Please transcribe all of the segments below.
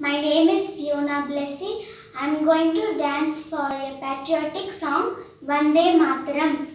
My name is Fiona Blessy. I'm going to dance for a patriotic song, Vande Mataram.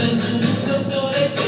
Benjamin, the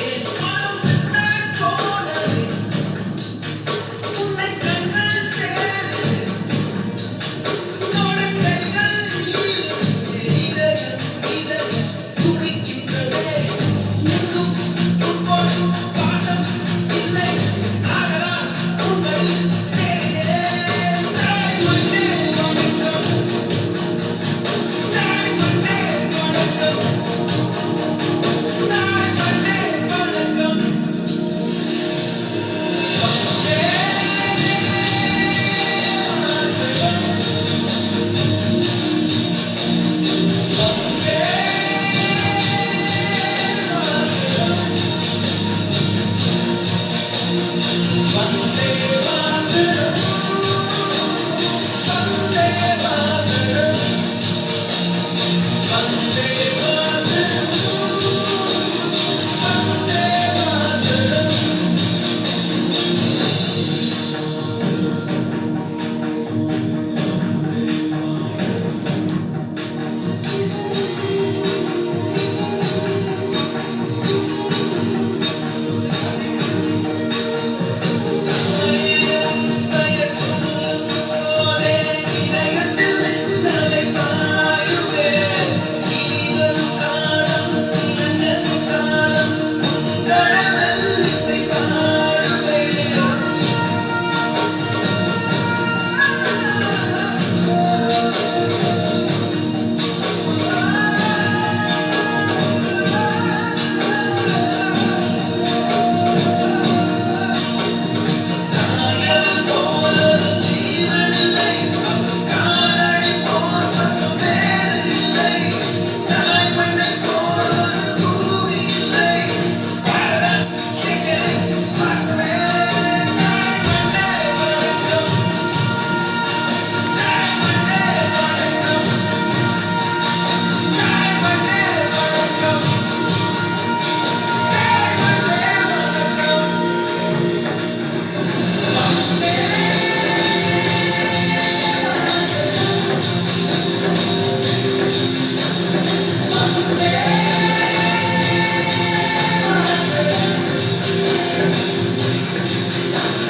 One day, one